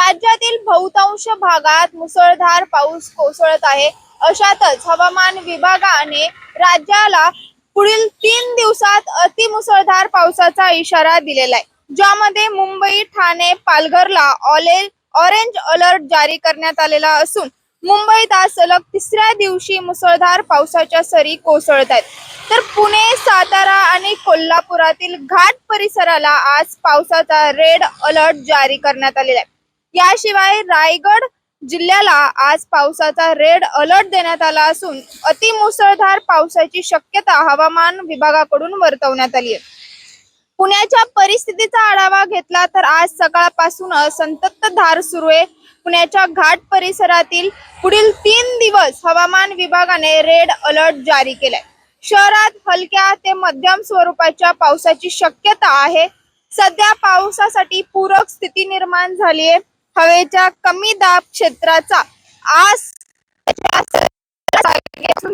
राज्यातील बहुतांश भागात मुसळधार पाऊस कोसळत आहे. अशातच हवामान विभागाने राज्याला पुढील तीन दिवसात अतिमुसळधार पावसाचा इशारा दिलेला आहे. ज्यामध्ये मुंबई ठाणे पालघरला ऑले ऑरेंज अलर्ट जारी करण्यात आलेला असून मुंबईत आज सलग तिसऱ्या दिवशी मुसळधार पावसाच्या सरी कोसळत आहेत. तर पुणे सातारा आणि कोल्हापुरातील घाट परिसराला आज पावसाचा रेड अलर्ट जारी करण्यात आलेला आहे. याशिवाय रायगड जिल्ह्याला आज पावसाचा रेड अलर्ट देण्यात आला असून अतिमुसळधार पावसाची शक्यता हवामान विभागाकडून वर्तवण्यात आली आहे. पुण्याच्या परिस्थितीचा आढावा घेतला तर आज सकाळपासून संततधार सुरू आहे. पुण्याच्या घाट परिसरातील पुढील तीन दिवस हवामान विभागाने रेड अलर्ट जारी केलाय. शहरात हलक्या ते मध्यम स्वरूपाच्या पावसाची शक्यता आहे. सध्या पावसासाठी पूरक स्थिती निर्माण झाली आहे. हवेच्या कमी दाब क्षेत्राचा आज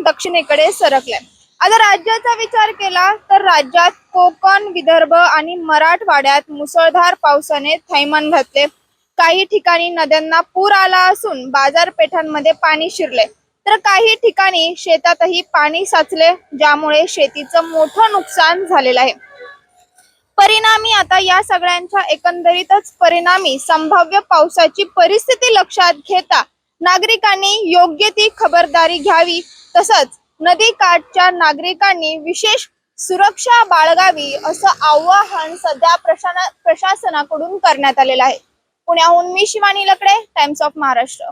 दक्षिणेकडे सरकलाय. आता राज्याचा विचार केला तर राज्यात कोकण विदर्भ आणि मराठवाड्यात मुसळधार पावसाने थैमान घातले. काही ठिकाणी नद्यांना पूर आला असून बाजारपेठांमध्ये पाणी शिरले. तर काही ठिकाणी शेतातही पाणी साचले ज्यामुळे शेतीचं मोठं नुकसान झालेलं आहे. परिणामी आता या सगळ्यांच्या एकंदरीतच परिणामी संभाव्य पावसाची परिस्थिती लक्षात घेता नागरिकांनी योग्य ती खबरदारी घ्यावी. तसंच नदी काठच्या नागरिकांनी विशेष सुरक्षा बाळगावी असं आवाहन सध्या प्रशाना प्रशासनाकडून करण्यात आलेलं आहे. पुण्याहून मी शिवानी लकडे टाइम्स ऑफ महाराष्ट्र